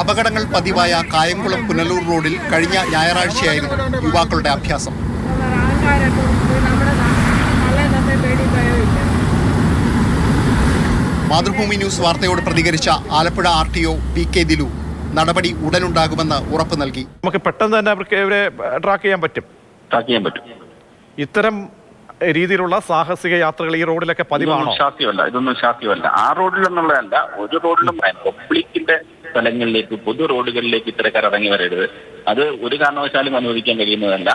അപകടങ്ങൾ പതിവായ കായംകുളം പുനലൂർ റോഡിൽ കഴിഞ്ഞ ഞായറാഴ്ചയായിരുന്നു യുവാക്കളുടെ അഭ്യാസം. മാതൃഭൂമി ന്യൂസ് വാർത്തയോട് പ്രതികരിച്ച Alappuzha R T O P K Dilu. നടപടി ഉടനുണ്ടാകുമെന്ന് ഉറപ്പ് നൽകി. നമുക്ക് പെട്ടെന്ന് തന്നെ അവർക്ക് ഇവരെ ട്രാക്ക് ചെയ്യാൻ പറ്റും. ട്രാക്ക് ചെയ്യാൻ പറ്റും. ഇത്തരം രീതിയിലുള്ള സാഹസിക യാത്രകൾ ഈ റോഡിലൊക്കെ പതിവാണോ? സാധ്യമല്ല ഇതൊന്നും സാധ്യമല്ല ആ റോഡിൽ എന്നുള്ളതല്ല ഒരു റോഡിലും പബ്ലിക്കിന്റെ സ്ഥലങ്ങളിലേക്ക് പൊതു റോഡുകളിലേക്ക് ഇത്തരക്കാർ ഇറങ്ങി വരരുത്. അത് ഒരു കാരണവശാലും അനുവദിക്കാൻ കഴിയുന്നതല്ല.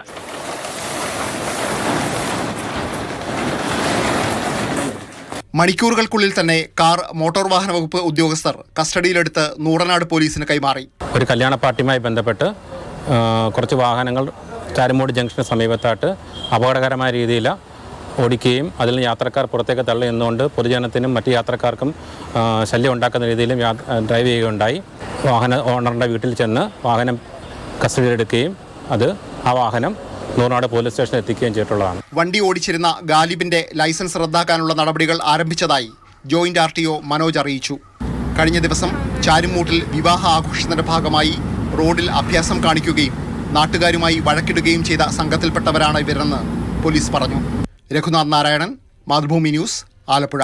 മണിക്കൂറുകൾക്കുള്ളിൽ തന്നെ കാർ മോട്ടോർ വാഹന വകുപ്പ് ഉദ്യോഗസ്ഥർ കസ്റ്റഡിയിലെടുത്ത് നൂറനാട് പോലീസിന് കൈമാറി. ഒരു കല്യാണ പാർട്ടിയുമായി ബന്ധപ്പെട്ട് കുറച്ച് വാഹനങ്ങൾ ചാരുമൂട് ജംഗ്ഷന് സമീപത്തായിട്ട് അപകടകരമായ രീതിയിൽ ഓടിക്കുകയും അതിൽ യാത്രക്കാർ പുറത്തേക്ക് തള്ളി നിന്നുകൊണ്ട് പൊതുജനത്തിനും മറ്റ് യാത്രക്കാർക്കും ശല്യം ഉണ്ടാക്കുന്ന രീതിയിലും ഡ്രൈവ് ചെയ്യുകയുണ്ടായി. വാഹന ഓണറിന്റെ വീട്ടിൽ ചെന്ന് വാഹനം കസ്റ്റഡിയിലെടുക്കുകയും അത് ആ വാഹനം നൂറാട് പോലീസ് സ്റ്റേഷനിൽ എത്തിക്കുകയും ചെയ്തിട്ടുള്ളതാണ്. വണ്ടി ഓടിച്ചിരുന്ന ഗാലിബിന്റെ ലൈസൻസ് റദ്ദാക്കാനുള്ള നടപടികൾ ആരംഭിച്ചതായി joint R T O Manoj അറിയിച്ചു. കഴിഞ്ഞ ദിവസം ചാരുമൂട്ടിൽ വിവാഹ ആഘോഷത്തിന്റെ ഭാഗമായി റോഡിൽ അഭ്യാസം കാണിക്കുകയും നാട്ടുകാരുമായി വഴക്കിടുകയും ചെയ്ത സംഘത്തിൽപ്പെട്ടവരാണ് ഇവരെന്ന് പോലീസ് പറഞ്ഞു. രഘുനാഥ് നാരായണൻ മാതൃഭൂമി ന്യൂസ് ആലപ്പുഴ.